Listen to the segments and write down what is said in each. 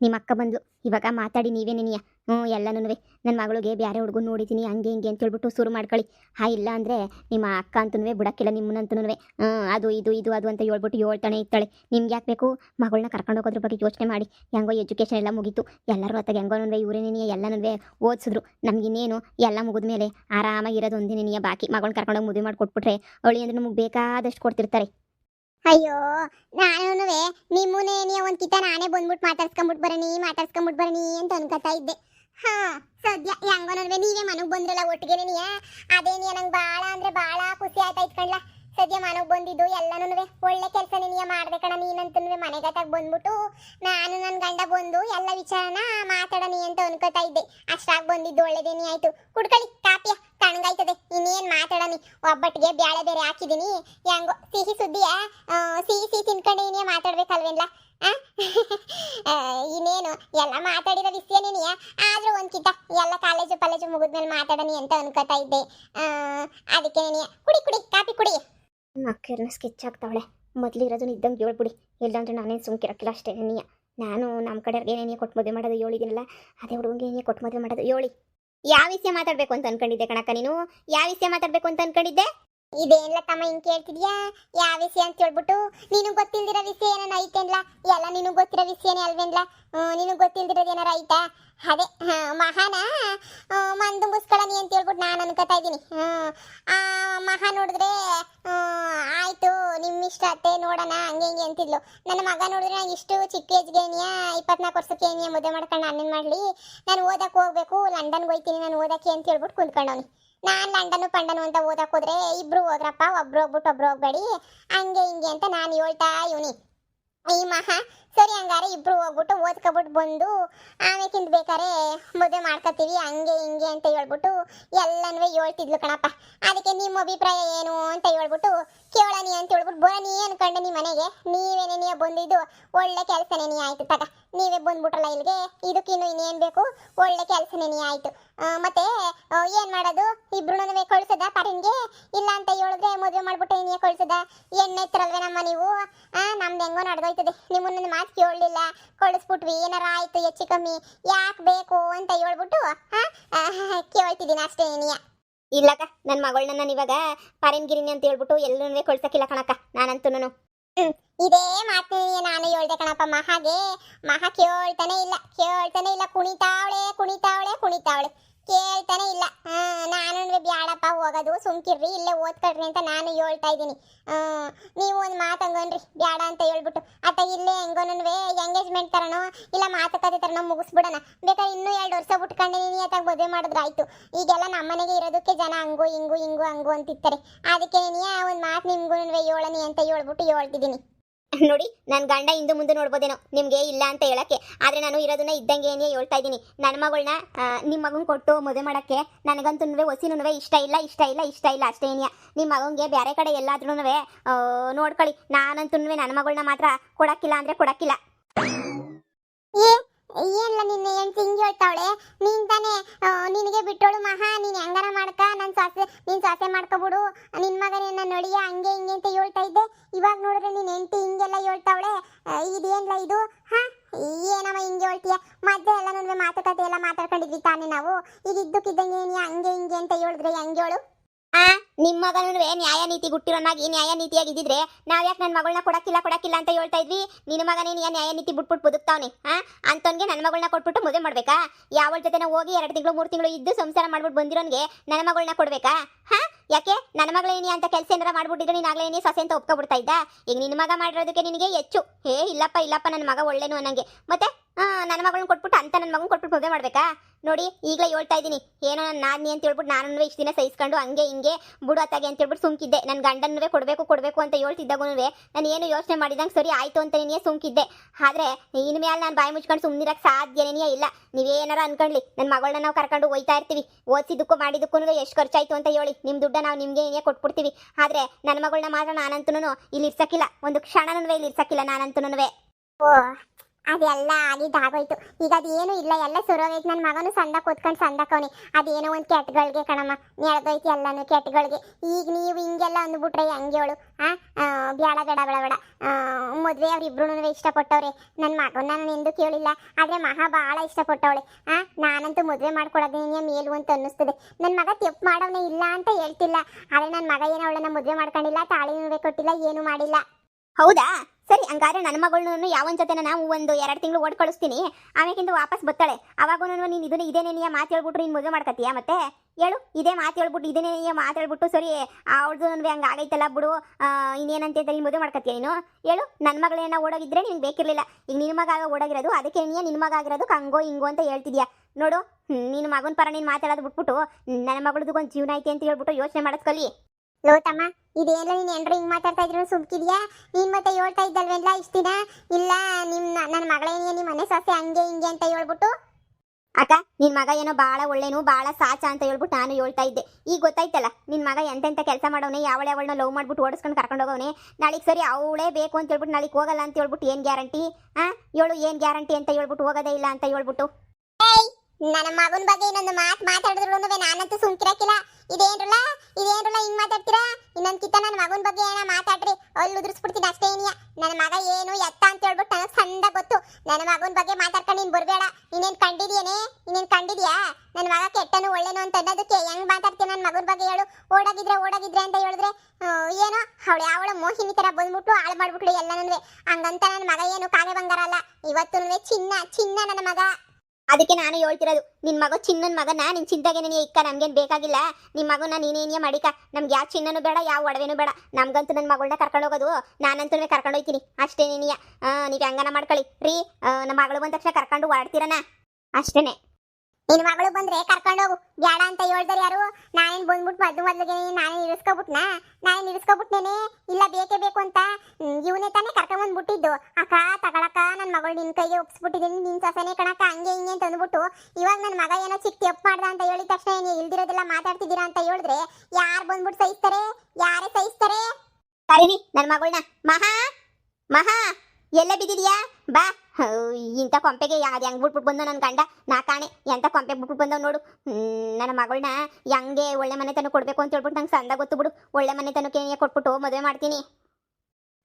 ನಿಮ್ಮ ಅಕ್ಕ ಬಂದ್ಲು. ಇವಾಗ ಮಾತಾಡಿ ನೀವೇ ನೆನೆಯ. ಹ್ಞೂ ಎಲ್ಲನೂ ನನ್ನ ಮಗಳಿಗೆ ಬೇರೆ ಹುಡುಗನ ನೋಡಿದ್ದೀನಿ ಹಂಗೆ ಹಿಂಗೆ ಅಂತ ಹೇಳ್ಬಿಟ್ಟು ಶುರು ಮಾಡ್ಕೊಳ್ಳಿ. ಹಾ, ಇಲ್ಲ ಅಂದರೆ ನಿಮ್ಮ ಅಕ್ಕ ಅಂತನೂ ಬಿಡಕ್ಕಿಲ್ಲ ನಿಮ್ಮನ್ನಂತನೂ ಹ್ಞೂ, ಅದು, ಇದು ಇದು, ಅದು ಅಂತ ಹೇಳ್ಬಿಟ್ಟು ಹೇಳ್ತಾನೆ ಇರ್ತಾಳೆ. ನಿಮ್ಗೆ ಯಾಕೆ ಬೇಕು? ಮಗಳನ್ನ ಕರ್ಕೊಂಡು ಹೋಗೋದ್ರ ಬಗ್ಗೆ ಯೋಚನೆ ಮಾಡಿ. ಹೆಂಗೋ ಎಜುಕೇಷನ್ ಎಲ್ಲ ಮುಗೀತು. ಎಲ್ಲರೂ ಅತ್ತಾಗ ಹೆಂಗೋನೂ ಇವರೇನೇ ಎಲ್ಲನೂ ಓದಿಸಿದ್ರು. ನಮಗಿನ್ನೇನು ಎಲ್ಲ ಮುಗಿದ ಮೇಲೆ ಆರಾಮಾಗಿರೋದು ಒಂದಿನ ಬಾಕಿ ಮಗಳನ್ನ ಕರ್ಕೊಂಡೋಗಿ ಮದುವೆ ಮಾಡಿ ಕೊಟ್ಬಿಟ್ರೆ ಅವಳಿ ಅಂದ್ರೆ ನಮಗೆ ಬೇಕಾದಷ್ಟು ಕೊಡ್ತಿರ್ತಾರೆ. ಅಯ್ಯೋ ನಾನು ನಿಮ್ಮನೆ ಒಂದ್ ಕಿತ ನಾನೇ ಬಂದ್ಬಿಟ್ಟು ಮಾತಾಡ್ಸ್ಕೊಂಬಿಟ್ಟು ಬರೋಣಿ ಮಾತಾಡ್ಸ್ಕೊಂಬಿಟ್ಟು ಬರೋಣಿ ಅಂತ ಅನ್ಕೋತಾ ಇದ್ದೆ. ಹಾ, ಸದ್ಯ ಹೆಂಗೋ ನೀವೇ ಮನಗ್ ಬಂದ್ರಲ್ಲ ಒಟ್ಟಿಗೆ ನೀ ಅದೇ ನೀ ನಂಗೆ ಬಾಳ ಅಂದ್ರೆ ಬಾಳ ಖುಷಿ ಆಯ್ತಾ ಇಟ್ಕೊಂಡ್ಲ ಸದ್ಯ ಮನಗ್ ಬಂದಿದ್ದು ಎಲ್ಲನೂ ಒಳ್ಳೆ ಕೆಲಸ ನೀನಿಯ ಮಾಡ್ದೆ ಕಣ ನೀನಂತನೂ ಮನೆಗತ್ತಾಗ ಬಂದ್ಬಿಟ್ಟು, ನಾನು ನನ್ನ ಗಂಡ ಬಂದು ಎಲ್ಲ ವಿಚಾರನ ಮಾತಾಡನಿ ಅಂತ ಅನ್ಕೋತಾ ಇದ್ದೆ. ಅಷ್ಟಾಗಿ ಬಂದಿದ್ದು ಒಳ್ಳೇದೇನಿ ಆಯ್ತು. ಕುಡ್ಕೊಳ್ಳಿ ಕಾಪಿಯ. ತಣ್ಣಗಾಯ್ತದೆ. ಇನ್ನೇನ್ ಮಾತಾಡನಿ ಒಬ್ಬಟ್ಟಿಗೆ ಬ್ಯಾಳೆ ಬೇರೆ ಹಾಕಿದೀನಿ. ಹೆಂಗೋ ಸಿಹಿ ಸುದ್ದಿಯ? ಆ, ಸಿಹಿ ತಿನ್ಕೊಂಡು ಇನ್ನೇ ಮಾತಾಡ್ಬೇಕಲ್ವೇನ್ಲ? ಇನ್ನೇನು? ಎಲ್ಲ ಮಾತಾಡಿರೋ ವಿಷಯನೇನಿಯ ಆದ್ರೂ ಒಂದ್ಕಿಂತ ಎಲ್ಲ ಕಾಲೇಜು ಪಾಲೇಜು ಮುಗಿದ್ಮೇಲೆ ಮಾತಾಡನಿ ಅಂತ ಅನ್ಕೋತಾ ಇದ್ದೆ. ಅದಕ್ಕೆ ನೀನಿಯ ಕುಡಿ ಕುಡಿ ಕಾಪಿ ಕುಡಿ. ಅಕ್ಕರ್ನ ಸ್ಕೆಚ್ ಆಗ್ತಾವಳೆ ಮೊದಲಿರೋದನ್ನ ಇದ್ದಂಗೆ ಹೇಳ್ಬಿಡಿ. ಇಲ್ಲಾಂದ್ರೆ ನಾನೇನು ಸುಮ್ಕಿರಕ್ಕಿಲ್ಲ ಅಷ್ಟೇ ನೀಯ ನಾನು ನಮ್ಮ ಕಡೆ ಏನೇನೇ ಕೊಟ್ಟು ಮದುವೆ ಮಾಡೋದು ಹೇಳಿದ್ದೀನಲ್ಲ ಅದೇ ಹುಡುಗಂಗೆ ಏನೇ ಕೊಟ್ಟು ಮದುವೆ ಮಾಡೋದು ಹೇಳಿ. ಯಾವ ವಿಷಯ ಮಾತಾಡ್ಬೇಕು ಅಂತ ಅನ್ಕೊಂಡಿದ್ದೆ ಕಣಕ್ಕ ನೀನು? ಯಾವ ವಿಷಯ ಮಾತಾಡ್ಬೇಕು ಅಂತ ಅನ್ಕೊಂಡಿದ್ದೆ? ಇದೇನ್ಲ ತಮ್ಮ ಹಿಂಗ್ ಕೇಳ್ತಿದ್ಯಾ? ಯಾವ ವಿಷಯ ಅಂತ ಹೇಳ್ಬಿಟ್ಟು, ನೀನು ಗೊತ್ತಿಲ್ದಿರೋ ವಿಷಯ ಏನಾರ ಐತೆನ್ಲ? ಎಲ್ಲ ನಿನಗ್ ಗೊತ್ತಿರೋ ವಿಷಯನೇ ಅಲ್ವೇನ್ಲ? ನಿನಗೆ ಗೊತ್ತಿಲ್ದಿರೋದು ಏನಾರ ಐತಾ? ಅದೇ ಮಹಾನ ಮಂದು ಮುಸ್ಕಳನಿ ಅಂತ ಹೇಳ್ಬಿಟ್ಟು ನಾನು ಅನ್ಕೋತಾ ಇದ್ದೀನಿ. ಆ ಮಹಾ ನೋಡಿದ್ರೆ ಇಷ್ಟ ಅತ್ತೆ, ನೋಡೋಣ, ಹಂಗೆ ಹಿಂಗೆ ಅಂತಿದ್ಲು. ನನ್ನ ಮಗ ನೋಡಿದ್ರೆ ನಂಗೆ ಇಷ್ಟು ಚಿಕ್ಕ ಏಜ್ಗೆ ಏನಿಯ, ಇಪ್ಪತ್ನಾಲ್ಕು ವರ್ಷಕ್ಕೆ ಏನಿಯ ಮದುವೆ ಮಾಡ್ಕೊಂಡು ನಾನೇನು ಮಾಡಲಿ. ನಾನು ಓದಕ್ಕೆ ಹೋಗ್ಬೇಕು ಲಂಡನ್ಗೆ ಹೋಗ್ತೀನಿ ನಾನು ಓದಕ್ಕೆ ಅಂತ ಹೇಳ್ಬಿಟ್ಟು ಕುಂತ್ಕೊಂಡವನಿ. ನಾನು ಲಂಡನು ಪಂಡನು ಅಂತ ಓದಕ್ಕೆ ಹೋದ್ರೆ ಇಬ್ರು ಹೋದ್ರಪ್ಪ, ಒಬ್ರು ಹೋಗ್ಬಿಟ್ಟು ಒಬ್ರು ಹೋಗ್ಬೇಡಿ, ಹಂಗೆ ಹಿಂಗೆ ಅಂತ ನಾನು ಹೇಳ್ತಾ ಇವನಿ. ಈ ಮಹಾ ಸರಿ ಹಂಗಾರೆ ಇಬ್ರು ಹೋಗ್ಬಿಟ್ಟು ಓದ್ಕೊಬಿಟ್ಟು ಬಂದು ಆಮೇಕಿಂದ ಬೇಕಾರೆ ಮದುವೆ ಮಾಡ್ಕೊತೀವಿ, ಹಂಗೆ ಹಿಂಗೆ ಅಂತ ಹೇಳ್ಬಿಟ್ಟು ಎಲ್ಲನೂ ಹೇಳ್ತಿದ್ಲು ಕಣಪ್ಪ. ಅದಕ್ಕೆ ನಿಮ್ಮ ಅಭಿಪ್ರಾಯ ಏನು ಅಂತ ಹೇಳ್ಬಿಟ್ಟು ಕೇಳನಿ ಅಂತ ಹೇಳ್ಬಿಟ್ಟು ಬರನಿ ಅನ್ಕೊಂಡೆ ನಿಮ್ಮ ಮನೆಗೆ. ನೀವೇನೇ ನೀವು ಬಂದಿದ್ದು ಒಳ್ಳೆ ಕೆಲಸನೇ ನೀ ಆಯ್ತು ತಗ. ನೀವೇ ಬಂದ್ಬಿಟ್ರಲ್ಲ ಇಲ್ಲಿಗೆ. ಇದಕ್ಕಿನ್ನು ಇನ್ನೇನು ಬೇಕು? ಒಳ್ಳೆ ಕೆಲಸನೇ ನೀ ಆಯ್ತು. ಮತ್ತೆ ಏನು ಮಾಡೋದು? ಇಬ್ರು ಕಳ್ಸದ ಪಾಟಿನ್ಗೆ ಇಲ್ಲ ಅಂತ ಹೇಳಿದ್ರೆ ಮದುವೆ ಮಾಡ್ಬಿಟ್ಟು ನೀ ಕಳ್ಸದ? ಎಣ್ಣೆ ಇತ್ತರಲ್ವೇ ನಮ್ಮ ನೀವು ನಮ್ದು ಹೆಂಗೋ ನಡೆದೋಯ್ತದೆ. ನಿಮ್ಮನ್ನ ಮಾತು ಕೇಳಲಿಲ್ಲ. ಕಳಿಸ್ಬಿಟ್ವಿ ಏನಾರ ಆಯ್ತು ಹೆಚ್ಚು ಕಮ್ಮಿ? ಯಾಕೆ ಬೇಕು ಅಂತ ಹೇಳ್ಬಿಟ್ಟು ಕೇಳ್ತಿದ್ದೀನಿ ಅಷ್ಟೇ ನೀನಿಯ ಇಲ್ಲಕ್ಕ ನನ್ನ ಮಗಳನ್ನ ನಾನು ಇವಾಗ ಪಾರೆನ್ಗಿರಿನಿ ಅಂತ ಹೇಳ್ಬಿಟ್ಟು ಎಲ್ಲನೂ ಕೊಳ್ಸಕ್ಕಿಲ್ಲ ಕಣಕ್ಕ. ನಾನಂತೂ ಇದೇ ಮಾತಿನ ನಾನು ಹೇಳ್ದೆ ಕಣಪ್ಪ. ಮಹಾಗೆ ಮಹಾ ಕೇಳ್ತಾನೆ ಇಲ್ಲ. ಕೇಳ್ತಾನೆ ಇಲ್ಲ. ಕುಣಿತಾವಳೆ ಸುಮ್ಕಿರ್ರಿ, ಇಲ್ಲೇ ಓದ್ಕೊಳ್ರಿ ಅಂತ ನಾನು ಹೇಳ್ತಾ ಇದ್ದೀನಿ. ನೀವು ಒಂದು ಮಾತು ಹಂಗನ್ರಿ, ಬ್ಯಾಡ ಅಂತ ಹೇಳ್ಬಿಟ್ಟು. ಅತ್ತ ಇಲ್ಲೇ ಹೆಂಗೋನನ್ವೇ ಎಂಗೇಜ್ಮೆಂಟ್ ತರನೋ, ಇಲ್ಲ ಮಾತುಕತೆ ತರನೋ ಮುಗಿಸ್ಬಿಡೋಣ. ಬೇಕಾದ್ರೆ ಇನ್ನೂ ಎರಡು ವರ್ಷ ಬಿಟ್ಕೊಂಡು ನೀನು ಅತ್ತಾಗ ಮದುವೆ ಮಾಡಿದ್ರೆ ಆಯ್ತು. ಈಗೆಲ್ಲ ನಮ್ಮನೆಗೆ ಇರೋದಕ್ಕೆ ಜನ ಹಂಗು, ಹಿಂಗು ಹಿಂಗು, ಹಂಗು ಅಂತಿರ್ತಾರೆ. ಅದಕ್ಕೆ ನೀ ಒಂದು ಮಾತು ನಿಮ್ಗೂ ಹೇಳನಿ ಅಂತ ಹೇಳ್ಬಿಟ್ಟು ಹೇಳ್ತಿದ್ದೀನಿ. ನೋಡಿ ನನ್ನ ಗಂಡ ಹಿಂದೆ ಮುಂದೆ ನೋಡ್ಬೋದೇನೋ, ನಿಮಗೆ ಇಲ್ಲ ಅಂತ ಹೇಳಕ್ಕೆ. ಆದರೆ ನಾನು ಇರೋದನ್ನ ಇದ್ದಂಗೆ ಏನೇ ಹೇಳ್ತಾ ಇದ್ದೀನಿ. ನನ್ನ ಮಗಳನ್ನ ನಿಮ್ಮ ಮಗನ್ ಕೊಟ್ಟು ಮದುವೆ ಮಾಡೋಕ್ಕೆ ನನಗಂತೂ ಹೊಸಿನೂ ಇಷ್ಟ ಇಲ್ಲ ಇಷ್ಟ ಇಲ್ಲ ಇಷ್ಟ ಇಲ್ಲ ಅಷ್ಟೇ ನಿಮ್ಮ ಮಗಂಗೆ ಬೇರೆ ಕಡೆ ಎಲ್ಲಾದ್ರೂ ನೋಡ್ಕೊಳ್ಳಿ. ನಾನಂತೂ ನನ್ನ ಮಗಳನ್ನ ಮಾತ್ರ ಕೊಡಕ್ಕಿಲ್ಲ ಅಂದರೆ ಕೊಡಕ್ಕಿಲ್ಲ. ಏನಿಲ್ಲ ನಿನ್ನ ಏನು ಹಿಂಗೆ ಹೇಳ್ತಾವಳೆ? ನೀನ್ ತಾನೇ ನಿನಗೆ ಬಿಟ್ಟೋಳು ಮಹಾ, ನೀನ್ ಹೆಂಗಾರ ಮಾಡ್ಕ? ನನ್ನ ಸಾಸೆ ನೀನ್ ಸಾಸೆ ಮಾಡ್ಕೊಬಿಡು ನಿನ್ ಮಗನೇ ನಿನ್ನ ನಡಿಯ ಹಂಗೆ ಹಿಂಗೆ ಅಂತ ಹೇಳ್ತಾ ಇದ್ದೆ. ಇವಾಗ ನೋಡಿದ್ರೆ ನಿನ್ ಹೆಂಡ್ತಿ ಹಿಂಗೆಲ್ಲ ಹೇಳ್ತಾವಳೆ. ಇದೇನಿಲ್ಲ ಇದೇನ್ಲ ಇದು? ಹಾ? ಏನಮ್ಮ ಹಿಂಗೆ ಹೇಳ್ತೀಯ? ಮತ್ತೆ ಎಲ್ಲ ನನಗೆ ಮಾತುಕತೆ ಎಲ್ಲ ಮಾತಾಡ್ಕೊಂಡಿದ್ವಿ ತಾನೇ ನಾವು. ಈಗ ಇದ್ದಕ್ಕಿದ್ದಂಗೆ ಹಂಗೆ ಹಿಂಗೆ ಅಂತ ಹೇಳಿದ್ರೆ ಹೆಂಗೆ ಹೇಳು? ಆ? ನಿಮ್ಮ ಮಗನೂ ನ್ಯಾಯ ನೀತಿ ಗುಟ್ಟಿರೋನಾಗಿ ನ್ಯಾಯ ನೀತಿಯಾಗಿದ್ದಿದ್ರೆ ನಾವ್ ಯಾಕೆ ನನ್ನ ಮಗಳನ್ನ ಕೊಡಕ್ಕಿಲ್ಲ ಕೊಡಕ್ಕಿಲ್ಲ ಅಂತ ಹೇಳ್ತಾ ಇದ್ವಿ? ನಿನ್ನ ಮಗನೇ ನೀ ನ್ಯಾಯ ನೀತಿ ಬಿಟ್ಬಿಟ್ಟು ಬದುಕ್ತಾವನೆ ಹಾ ಅಂತವನ್ಗೆ ನನ್ನ ಮಗಳನ್ನ ಕೊಟ್ಬಿಟ್ಟು ಮದುವೆ ಮಾಡ್ಬೇಕಾ? ಯಾವಳ ಜೊತೆ ಹೋಗಿ ಎರಡು ತಿಂಗಳು, ಮೂರು ತಿಂಗಳು ಇದ್ದು ಸಂಸಾರ ಮಾಡ್ಬಿಟ್ಟು ಬಂದಿರೋನ್ಗೆ ನನ್ನ ಮಗಳನ್ನ ಕೊಡ್ಬೇಕಾ? ಹಾ? ಯಾಕೆ? ನನ್ನ ಮಗಳೇನಿ ಅಂತ ಕೆಲಸ ಏನಾರ ಮಾಡ್ಬಿಟ್ಟಿದ್ರೆ ನೀನು ಆಗ್ಲೇ ಏನಿ ಸೊಸೆ ಅಂತ ಒಪ್ಕೊಬಿಡ್ತಾ ಇದ್ದ? ಈಗ ನಿನ್ನ ಮಗ ಮಾಡಿರೋದಕ್ಕೆ ನಿನಗೆ ಹೆಚ್ಚು. ಹೇ, ಇಲ್ಲಪ್ಪ ಇಲ್ಲಪ್ಪ ನನ್ನ ಮಗ ಒಳ್ಳೇನು ಅನ್ನಂಗೆ. ಮತ್ತೆ? ನನ್ನ ಮಗಳನ್ನ ಕೊಟ್ಬಿಟ್ಟು ಅಂತ ನನ್ನ ಮಗನ್ ಕೊಟ್ಬಿಟ್ಟು ಮದುವೆ ಮಾಡ್ಬೇಕಾ? ನೋಡಿ, ಈಗಲೇ ಹೇಳ್ತಾ ಇದ್ದೀನಿ. ಏನೋ ನನ್ನ ನಾನಿ ಅಂತ ಹೇಳ್ಬಿಟ್ಟು ನಾನು ಇಷ್ಟು ದಿನ ಸಹಿಸ್ಕೊಂಡು ಹಂಗೆ ಹಿಂಗೆ ಬುಡು ಅತ್ತಾಗೆ ಅಂತ ಹೇಳ್ಬಿಟ್ಟು ಸುಮ್ಕಿದ್ದೆ. ನನ್ನ ಗಂಡನವೇ ಕೊಡಬೇಕು ಕೊಡಬೇಕು ಅಂತ ಹೇಳ್ತಿದ್ದಾಗೂ ನಾನು ಏನು ಯೋಚನೆ ಮಾಡಿದಂಗೆ ಸರಿ ಆಯ್ತು ಅಂತ ನೀನೇ ಸುಮ್ಕಿದ್ದೆ. ಆದರೆ, ಇನ್ಮೇಲೆ ನಾನು ಬಾಯಿ ಮುಚ್ಕೊಂಡು ಸುಮ್ಮನಿರಕ್ಕೆ ಸಾಧ್ಯನೇ ಇಲ್ಲ. ನೀವೇನಾರ ಅನ್ಕೊಂಡ್ಲಿ ನನ್ನ ಮಗಳನ್ನ ನಾವು ಕರ್ಕೊಂಡು ಹೋಯ್ತಾ ಇರ್ತೀವಿ. ಓದಿಸಿದ್ದಕ್ಕೂ ಮಾಡಿದ್ದಕ್ಕೂ ಎಷ್ಟು ಖರ್ಚಾಯ್ತು ಅಂತ ಹೇಳಿ. ನಿಮ್ಮ ದುಡ್ಡ ನಾವು ನಿಮಗೆ ಏನೇ ಕೊಟ್ಬಿಡ್ತೀವಿ. ಆದರೆ, ನನ್ನ ಮಗಳನ್ನ ಮಾತ್ರ ನಾನಂತೂ ಇಲ್ಲಿ ಇರ್ಸಕ್ಕಿಲ್ಲ ಒಂದು ಕ್ಷಣನೂ ಇಲ್ಲಿ ಇರ್ಸಕ್ಕಿಲ್ಲ ನಾನಂತೂ ಓ ಅದೆಲ್ಲ ಆಗಿದ್ದಾಗೋಯ್ತು ಈಗ ಅದೇನು ಇಲ್ಲ, ಎಲ್ಲ ಸುರೋಗೈತೆ ನನ್ನ ಮಗನು ಸಂದ ಕೂತ್ಕೊಂಡು ಸಂದಕವನಿ ಅದೇನೋ ಒಂದು ಕೆಟ್ಟಗಳಿಗೆ ಕಣಮ್ಮ ನೆಳ್ದೈತಿ ಎಲ್ಲನೂ ಕೆಟ್ಟಗಳಿಗೆ ಈಗ ನೀವು ಹಿಂಗೆಲ್ಲ ಅಂದ್ಬಿಟ್ರೆ ಹೆಂಗೆ ಹೇಳು? ಆ ಬ್ಯಾಡ, ಬೇಡ ಬೇಡ ಬೇಡ. ಮದುವೆ ಅವ್ರಿಬ್ರು ಇಷ್ಟಪಟ್ಟವ್ರೆ. ನನ್ನ ಮಗನ ನಾನು ಎಂದು ಕೇಳಿಲ್ಲ, ಆದರೆ ಮಹಾ ಭಾಳ ಇಷ್ಟಪಟ್ಟವಳೆ. ಆ, ನಾನಂತೂ ಮದುವೆ ಮಾಡ್ಕೊಡೋದೇನೇ ಮೇಲು ಅಂತ ಅನ್ನಿಸ್ತದೆ. ನನ್ನ ಮಗ ತೆಪ್ಪು ಮಾಡೋನೇ ಇಲ್ಲ ಅಂತ ಹೇಳ್ತಿಲ್ಲ, ಆದರೆ ನನ್ನ ಮಗ ಏನೋ ಅವಳನ್ನ ಮದುವೆ ಮಾಡ್ಕೊಂಡಿಲ್ಲ, ತಾಳಿ ಕೊಟ್ಟಿಲ್ಲ, ಏನು ಮಾಡಿಲ್ಲ. ಹೌದಾ? ಸರಿ, ಹಂಗಾದ್ರೆ ನನ್ನ ಮಗಳನ್ನ ಯಾವನ್ ಜೊತೆ ನಾವು ಒಂದು ಎರಡು ತಿಂಗಳು ಓಡ್ ಕಳಿಸ್ತೀನಿ. ಆಮೇಕಿಂದು ವಾಪಸ್ ಬರ್ತಾಳೆ. ಅವಾಗೂ ನೀನು ಇದನ್ನ ಇದೇನೇ ನೀ ಮಾತು ಹೇಳ್ಬಿಟ್ರು ನೀನು ಮದುವೆ ಮಾಡ್ಕತ್ತೀಯಾ ಮತ್ತೆ? ಹೇಳು, ಇದೇ ಮಾತು ಹೇಳ್ಬಿಟ್ಟು ಇದೇನೆ ನೀ ಮಾತು ಹೇಳ್ಬಿಟ್ಟು ಸರಿ ಅವ್ರದ್ದು ನನಗೆ ಹಂಗೆ ಆಗೈತಲ್ಲ ಬಿಡು ಇನ್ನೇನಂತ ನೀನು ಮದುವೆ ಮಾಡ್ಕತ್ತೀಯ ನೀನು? ಹೇಳು ನನ್ನ ಮಗಳೇನ ಓಡೋಗಿದ್ರೆ ನಿನ್ಗೆ ಬೇಕಿರಲಿಲ್ಲ. ಈಗ ನಿನ್ನ ಮಗ ಆಗ ಓಡೋಗಿರೋದು, ಅದಕ್ಕೆ ನೀನು ನಿನ್ನ ಮಗ ಆಗಿರೋದು ಹಂಗೋ ಹಿಂಗೋ ಅಂತ ಹೇಳ್ತಿದ್ಯಾ? ನೋಡು ನಿನ್ನ ಮಗನ ಪರ ನೀನು ಮಾತಾಡೋದು ಬಿಟ್ಬಿಟ್ಟು, ನನ್ನ ಮಗಳದ್ದು ಒಂದು ಜೀವನ ಐತೆ ಅಂತ ಹೇಳ್ಬಿಟ್ಟು ಯೋಚನೆ ಮಾಡೋದು ಲೋತಮ್ಮ ಇದೇನು ನೀನು ಎಂಡ್ರು ಹಿಂಗೆ ಮಾತಾಡ್ತಾ ಇದ್ರು ಸುಮ್ಕಿದ್ಯಾ? ನೀನು ಮತ್ತೆ ಹೇಳ್ತಾ ಇದ್ದಲ್ವೆಲ್ಲ ಇಷ್ಟ ದಿನ? ಇಲ್ಲ ನಿಮ್ಮ ನನ್ನ ಮಗಳೇನಿಗೆ ನಿಮ್ಮ ಮನೆ ಸೊಸೆ ಹಂಗೆ ಹಿಂಗೆ ಅಂತ ಹೇಳ್ಬಿಟ್ಟು? ಅಕ್ಕ, ನಿನ್ ಮಗ ಏನೋ ಬಾಳ ಒಳ್ಳೇನು, ಬಾಳ ಸಾಚ ಅಂತ ಹೇಳ್ಬಿಟ್ಟು ನಾನು ಹೇಳ್ತಾ ಇದ್ದೆ. ಈಗ ಗೊತ್ತಾಯ್ತಲ್ಲ, ನಿನ್ ಮಗ ಎಂತೆಂತ ಕೆಲಸ ಮಾಡೋನೆ ಯಾವಳೆ ಅವಳನ್ನ ಲವ್ ಮಾಡ್ಬಿಟ್ಟು ಓಡಿಸ್ಕೊಂಡು ಕರ್ಕೊಂಡು ಹೋಗೋನೆ ನಾಳೆಗೆ ಸರಿ ಅವಳೇ ಬೇಕು ಅಂತ ಹೇಳ್ಬಿಟ್ಟು ನಾಳೆಗೆ ಹೋಗಲ್ಲ ಅಂತ ಹೇಳ್ಬಿಟ್ಟು ಏನ್ ಗ್ಯಾರಂಟಿ? ಆ? ಹೇಳು ಏನ್ ಗ್ಯಾರಂಟಿ ಅಂತ ಹೇಳ್ಬಿಟ್ಟು ಹೋಗೋದೇ ಇಲ್ಲ ಅಂತ ಹೇಳ್ಬಿಟ್ಟು. ನನ್ನ ಮಗನ ಬಗ್ಗೆ ಇನ್ನೊಂದು ಮಾತು ಮಾತಾಡಿದ್ರು ನಾನಂತೂ ಸುಮ್ಕಿರಕ್ಕಿಲ್ಲ. ಇದೇನ್ರಲ್ಲ? ಇದೇನ್ರಲ್ಲ ಹಿಂಗ್ ಮಾತಾಡ್ತೀರಾ? ಇನ್ನೊಂದ್ ಕಿತ್ತ ನನ್ನ ಮಗನ ಬಗ್ಗೆ ಏನ ಮಾತಾಡ್ರಿ. ಅಲ್ಲಿ ಉದುರಿಸ್ಬಿಡ್ತೀನಿ ಅಷ್ಟೇ ಏನಿಯ. ನನ್ನ ಮಗ ಏನು ಎತ್ತ ಅಂತ ಹೇಳ್ಬಿಟ್ಟು ನನಗೆ ಸಂದ ಗೊತ್ತು. ನನ್ನ ಮಗನ ಬಗ್ಗೆ ಮಾತಾಡ್ಕೊಂಡು ನೀನ್ ಬರ್ಬೇಡ. ಇನ್ನೇನ್ ಕಂಡಿದ್ಯೇನೆ? ಇನ್ನೇನ್ ಕಂಡಿದ್ಯಾ? ನನ್ನ ಮಗ ಕೆಟ್ಟನು ಒಳ್ಳೆನು ಅಂತ ಅನ್ನೋದಕ್ಕೆ ಹೆಂಗ್ ಮಾತಾಡ್ತೀನಿ ನನ್ನ ಮಗನ ಬಗ್ಗೆ ಹೇಳು. ಓಡಾಗಿದ್ರೆ ಓಡಾಗಿದ್ರೆ ಅಂತ ಹೇಳಿದ್ರೆ ಏನೋ? ಅವಳು ಯಾವಳ ಮೋಹಿನಿ ತರ ಬಂದ್ಬಿಟ್ಟು ಹಾಳು ಮಾಡ್ಬಿಟ್ಲು ಎಲ್ಲನೂ ಹಂಗಂತ ನನ್ನ ಮಗ ಏನು ಕಾಗೆ ಬಂಗಾರ ಅಲ್ಲ. ಇವತ್ತು ಚಿನ್ನ ಚಿನ್ನ ನನ್ನ ಮಗ. ಅದಕ್ಕೆ ನಾನು ಹೇಳ್ತಿರೋದು, ನಿನ್ ಮಗ ಚಿನ್ನನ ಮಗನ? ನಿನ್ ಚಿಂತೆಗೆ ನೀನು ಇಕ್ಕ, ನಮ್ಗೇನ್ ಬೇಕಾಗಿಲ್ಲ. ನಿನ್ ಮಗನ ನೀನೇನೇ ಮಾಡಿಕ. ನಮ್ಗೆ ಯಾವ ಚಿನ್ನನು ಬೇಡ, ಯಾವ ಒಡವೆನೂ ಬೇಡ. ನಮ್ಗಂತೂ ನನ್ನ ಮಗಳನ್ನ ಕರ್ಕೊಂಡು ಹೋಗೋದು. ನಾನಂತೂ ಕರ್ಕೊಂಡು ಹೋಗ್ತೀನಿ ಅಷ್ಟೇ ನೀನಿಯ. ನೀವು ಹೆಂಗನ ಮಾಡ್ಕೊಳ್ಳಿ. ರೀ ನಮ್ಮ ಮಗಳು ಬಂದ ತಕ್ಷಣ ಕರ್ಕೊಂಡು ಓಡಾಡ್ತೀರನ? ಅಷ್ಟೇನೆ. ನಿನ್ ಮಗಳು ಬಂದ್ರೆ ಕರ್ಕೊಂಡು ಹೋಗು. ಬ್ಯಾಡ ಅಂತ ಹೇಳ್ದಾರೆ ಯಾರು? ನಾನೇನ್ ಬಂದ್ಬಿಟ್ಟು ಮದ್ದು ಮೊದ್ಲಿಗೆ ನಾನೇ ಇರಿಸ್ಕೊಬಿಟ್ನಾ? ನಾನೇನ್ ಇರಿಸ್ಕೊಬಿಟ್ನೇನೆ? ಇಲ್ಲ ಬೇಕೇ ಬೇಕು ಅಂತ? ಇವನೇ ತಾನೇ ಕರ್ಕೊಂಡ್ ಬಂದ್ಬಿಟ್ಟಿದ್ದು. ಅಕ್ಕ ತಗೊಳಕ ನನ್ನ ಮಗಳು ನಿನ್ ಕೈಗೆ ಒಪ್ಸ್ಬಿಟ್ಟಿದ್ದೀನಿ. ನಿನ್ ಸೊಸೆನೆ ಕಣಕ್ಕ, ಹಂಗೆ ಹಿಂಗೆ ಅಂತ ಅಂದ್ಬಿಟ್ಟು ಇವಾಗ ನನ್ನ ಮಗ ಏನೋ ಚಿಕ್ಕ ತಪ್ಪು ಮಾಡ್ದ ಅಂತ ಹೇಳಿದ ತಕ್ಷಣ ಏನು ಇಲ್ದಿರೋದೆಲ್ಲ ಮಾತಾಡ್ತಿದ್ದೀರಾ ಅಂತ ಹೇಳಿದ್ರೆ ಯಾರು ಬಂದ್ಬಿಟ್ಟು ಸಹಿಸ್ತಾರೆ? ಯಾರೇ ಸಹಿಸ್ತಾರೆ? ಕರೀರಿ ನನ್ನ ಮಗಳನ್ನ ಮಹಾ ಮಹಾ, ಎಲ್ಲ ಬಿದ್ದಿದ್ಯಾ? ಬಾ. ಇಂಥ ಕೊಂಪೆಗೆ ಅದು ಹೆಂಗ್ ಬಿಟ್ಬಿಟ್ಟು ಬಂದ ನನ್ನ ಗಂಡ? ನಾ ಕಾಣೆ. ಎಂತ ಕೊಂಪೆ ಬಿಟ್ಬಿಟ್ಟು ಬಂದವ್ ನೋಡು. ನನ್ನ ಮಗಳನ್ನ ಹೆಂಗೆ ಒಳ್ಳೆ ಮನೆತನ ಕೊಡ್ಬೇಕು ಅಂತ ಹೇಳ್ಬಿಟ್ಟು ನಂಗೆ ಸಂದ ಗೊತ್ತು ಬಿಡು. ಒಳ್ಳೆ ಮನೆತನಕ್ಕೆ ಕೊಟ್ಬಿಟ್ಟು ಮದುವೆ ಮಾಡ್ತೀನಿ.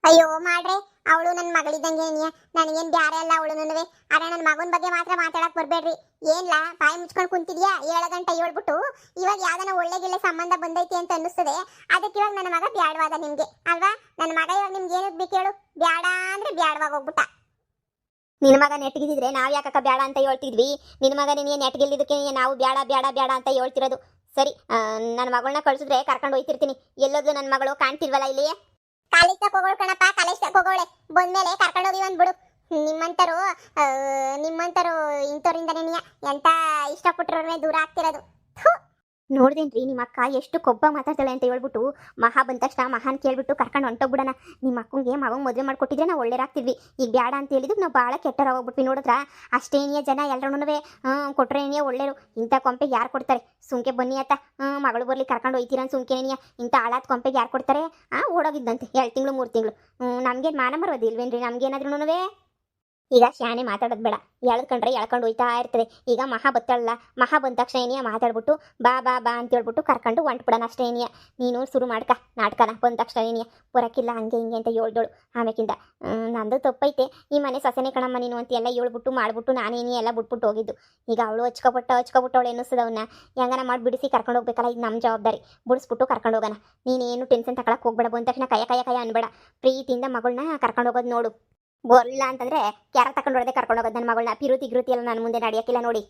ಅಯ್ಯೋ, ಮಾಡ್ರಿ. ಅವಳು ನನ್ನ ಮಗಳಿದ್ದಂಗೆ ಏನಿಯ? ನನಗೇನ್ ಬ್ಯಾರೆ ಅಲ್ಲ ಅವಳು ನನಗೆ ಆದ್ರೆ ನನ್ನ ಮಗನ ಬಗ್ಗೆ ಮಾತ್ರ ಮಾತಾಡಕ್ ಬರ್ಬೇಡ್ರಿ. ಏನ್ಲಾ, ಬಾಯಿ ಮುಚ್ಕೊಂಡು ಕುಂತಿದ್ಯಾ? ಏಳು ಗಂಟೆ ಹೇಳ್ಬಿಟ್ಟು ಇವಾಗ ಯಾವ್ದಾನ ಒಳ್ಳೆ ಸಂಬಂಧ ಬಂದೈತಿ ಅಂತ ಅನ್ನಿಸ್ತದೆ. ಅದಕ್ಕೆ ಇವಾಗ ನನ್ನ ಮಗ ಬ್ಯಾಡವಾದ ನಿಮ್ಗೆ. ಅಲ್ವಾ? ನನ್ನ ಮಗ ಇವಾಗ ನಿಮ್ಗೆ ಏನಕ್ಕೆ ಬೇಕು ಹೇಳು. ಬ್ಯಾಡ ಅಂದ್ರೆ ಬ್ಯಾಡವಾಗ ಹೋಗ್ಬಿಟ್ಟ. ನಿನ್ನ ಮಗ ನೆಟ್ಗಿದ್ರೆ ನಾವು ಯಾಕಕ್ಕ ಬೇಡ ಅಂತ ಹೇಳ್ತಿದ್ವಿ? ನಿನ್ನ ಮಗ ನಿನಗೆ ನೆಟ್ಗಿಲ್ಲದಕ್ಕೆ ನಾವು ಬೇಡ ಬೇಡ ಬೇಡ ಅಂತ ಹೇಳ್ತಿರೋದು. ಸರಿ ನನ್ನ ಮಗಳನ್ನ ಕಳ್ಸಿದ್ರೆ ಕರ್ಕೊಂಡು ಹೋಯ್ತಿರ್ತೀನಿ. ಎಲ್ಲೋದು ನನ್ನ ಮಗಳು ಕಾಣ್ತಿಲ್ವಲ್ಲ ಇಲ್ಲಿ ಕಾಲೇಜ್ ತಕ ಕಣಪ್ಪ ಕಾಲೇಜ್ ತಕ ಬಂದ್ಮೇಲೆ ಕರ್ಕೊಂಡು ಹೋಗಿ ಒಂದ್ಬಿಡು ನಿಮ್ಮಂತರು ನಿಮ್ಮಂತರು ನಿಮ್ಮಂತರು ಇಂಥವ್ರಿಂದನೇ ಎಂತ ಇಷ್ಟಪಟ್ಟವ್ರನ್ನೇ ದೂರ ಆಗ್ತಿರೋದು. ನೋಡ್ದೇನ್ರಿ ನಿಮ್ಮ ಅಕ್ಕ ಎಷ್ಟು ಕೊಬ್ಬ ಮಾತಾಡ್ತಾಳೆ ಅಂತ ಹೇಳ್ಬಿಟ್ಟು ಮಹಾ ಬಂದ ತಕ್ಷಣ ಮಹಾನ್ ಕೇಳ್ಬಿಟ್ಟು ಕರ್ಕೊಂಡು ಹೊಂಟೋಗ್ಬಿಡಣ. ನಿಮ್ಮ ಅಕ್ಕಂಗೆ ಮಗಂಗೆ ಮದುವೆ ಮಾಡ್ಕೊಟ್ಟಿದ್ರೆ ನಾವು ಒಳ್ಳೆರಾಗ್ತಿದ್ವಿ ಈಗ ಬೇಡ ಅಂತ ಹೇಳಿದ್ರು ನಾವು ಭಾಳ ಕೆಟ್ಟರ ಹೋಗ್ಬಿಟ್ವಿ ನೋಡಿದ್ರ? ಅಷ್ಟೇನಿಯ ಜನ ಎಲ್ಲರೂ ಕೊಟ್ರೆ ಏನಿಯ ಒಳ್ಳೆರು. ಇಂಥ ಕೊಂಪೆಗೆ ಯಾರು ಕೊಡ್ತಾರೆ? ಸುಮ್ಕೆ ಬನ್ನಿ ಆತ ಮಗಳು ಬರ್ಲಿ ಕರ್ಕೊಂಡು ಹೋಯ್ತೀರ ಸುಮ್ಕೆನಿಯ ಇಂಥ ಆಳಾದ ಕೊಂಪೆಗೆ ಯಾರು ಕೊಡ್ತಾರೆ? ಆ, ಓಡೋಗಿದ್ದಂತೆ. ಎರಡು ತಿಂಗಳು, ಮೂರು ತಿಂಗಳು. ನಮಗೆ ಮಾನ ಮರೋದಿಲ್ವೇನ್ರಿ ನಮ್ಗೇನಾದ್ರೂ ಈಗ ಶಾನೆ ಮಾತಾಡೋದು ಬೇಡ. ಎಳ್ಕೊಂಡ್ರೆ ಎಳ್ಕೊಂಡು ಹೋಯ್ತಾ ಇರ್ತದೆ. ಈಗ ಮಹಾ ಬತ್ತಲ್ಲ ಮಹಾ ಬಂದ ತಕ್ಷಣ ಏನಿಯ ಮಾತಾಡ್ಬಿಟ್ಟು ಬಾ ಬಾ ಬಾ ಅಂತ ಹೇಳ್ಬಿಟ್ಟು ಕರ್ಕೊಂಡು ಹೊಂಟ್ಬಿಡೋಣ ಅಷ್ಟೇ ಏನಿಯ. ನೀನು ಶುರು ಮಾಡ್ಕ. ನಾಟಕನ ಬಂದ ತಕ್ಷಣ ಏನಿಯ. ಬರೋಕ್ಕಿಲ್ಲ ಹಂಗೆ, ಹಿಂಗೆ ಅಂತ ಹೇಳ್ದೋಳು ಆಮೇಕಿಂದ ನಂದು ತಪ್ಪೈತೆ. ಈ ಮನೆ ಸಸನೆ ಕಣಮ್ಮ ನೀನು ಅಂತ ಎಲ್ಲ ಹೇಳ್ಬಿಟ್ಟು ಮಾಡ್ಬಿಟ್ಟು ನಾನೇನಿ ಎಲ್ಲ ಬಿಟ್ಬಿಟ್ಟು ಹೋಗಿದ್ದು. ಈಗ ಅವಳು ಹಚ್ಕೊಬಿಟ್ಟ ಹಚ್ಕೊಬಿಟ್ಟವಳು ಎನ್ನಿಸ್ತದ ಅವನ್ನ ಹೆಂಗನ ಮಾಡಿ ಬಿಡಿಸಿ ಕರ್ಕೊಂಡು ಹೋಗ್ಬೇಕಲ್ಲ, ಇದು ನಮ್ಮ ಜವಾಬ್ದಾರಿ. ಬಿಡಿಸ್ಬಿಟ್ಟು ಕರ್ಕೊಂಡು ಹೋಗೋಣ. ನೀನೇನು ಟೆನ್ಷನ್ ತಗೊಳಕ್ಕೆ ಹೋಗ್ಬೇಡ. ಬಂದ ತಕ್ಷಣ ಕಯ ಕಯ ಕಯ ಅನ್ಬೇಡ. ಪ್ರೀತಿಯಿಂದ ಮಗಳನ್ನ ಕರ್ಕೊಂಡು ಹೋಗೋದು ನೋಡು. ಬರ್ಲಿಲ್ಲ ಅಂತಂದ್ರೆ ಕ್ಯಾರ ತಗೊಂಡು ಹೊಡೆದೇ ಕರ್ಕೊಂಡು ಹೋಗೋದು ನನ್ನ ಮಗಳನ್ನ ಪಿರುತಿ ಗಿರುತಿ ಎಲ್ಲ ನಾನು ಮುಂದೆ ನಡೆಯೋಕ್ಕಿಲ್ಲ ನೋಡಿ.